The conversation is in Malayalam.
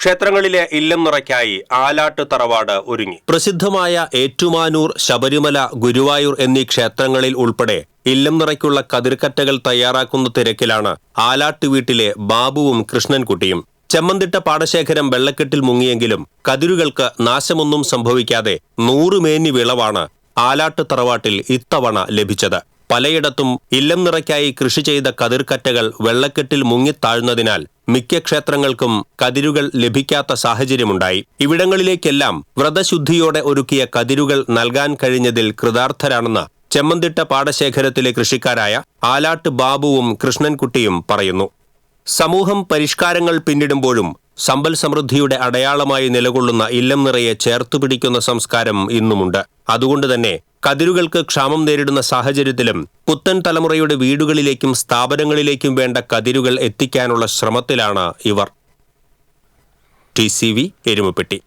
ക്ഷേത്രങ്ങളിലെ ഇല്ലം നിറയ്ക്കായി ആലാട്ട് തറവാട് ഒരുങ്ങി. പ്രസിദ്ധമായ ഏറ്റുമാനൂർ ശബരിമല ഗുരുവായൂർ എന്നീ ക്ഷേത്രങ്ങളിൽ ഉൾപ്പെടെ ഇല്ലം നിറയ്ക്കുള്ള കതിർക്കറ്റകൾ തയ്യാറാക്കുന്ന തിരക്കിലാണ് ആലാട്ട് വീട്ടിലെ ബാബുവും കൃഷ്ണൻകുട്ടിയും. ചെമ്മന്തിട്ട പാടശേഖരം വെള്ളക്കെട്ടിൽ മുങ്ങിയെങ്കിലും കതിരുകൾക്ക് നാശമൊന്നും സംഭവിക്കാതെ നൂറുമേനി വിളവാണ് ആലാട്ട് തറവാട്ടിൽ ഇത്തവണ ലഭിച്ചത്. പലയിടത്തും ഇല്ലം നിറയ്ക്കായി കൃഷി ചെയ്ത കതിർക്കറ്റകൾ വെള്ളക്കെട്ടിൽ മുങ്ങിത്താഴ്ന്നതിനാൽ മിക്ക ക്ഷേത്രങ്ങൾക്കും കതിരുകൾ ലഭിക്കാത്ത സാഹചര്യമുണ്ടായി. ഇവിടങ്ങളിലേക്കെല്ലാം വ്രതശുദ്ധിയോടെ ഒരുക്കിയ കതിരുകൾ നൽകാൻ കഴിഞ്ഞതിൽ കൃതാർത്ഥരാണെന്ന് ചെമ്മന്തിട്ട പാടശേഖരത്തിലെ കൃഷിക്കാരായ ആലാട്ട് ബാബുവും കൃഷ്ണൻകുട്ടിയും പറയുന്നു. സമൂഹം പരിഷ്കാരങ്ങൾ പിന്നിടുമ്പോഴും സമ്പൽ സമൃദ്ധിയുടെ അടയാളമായി നിലകൊള്ളുന്ന ഇല്ലം നിറയെ ചേർത്തുപിടിക്കുന്ന സംസ്കാരം ഇന്നുമുണ്ട്. അതുകൊണ്ട് തന്നെ കതിരുകൾക്ക് ക്ഷാമം നേരിടുന്ന സാഹചര്യത്തിലും പുത്തൻ തലമുറയുടെ വീടുകളിലേക്കും സ്ഥാപനങ്ങളിലേക്കും വേണ്ട കതിരുകൾ എത്തിക്കാനുള്ള ശ്രമത്തിലാണ് ഇവർ. T C V Erumapetty.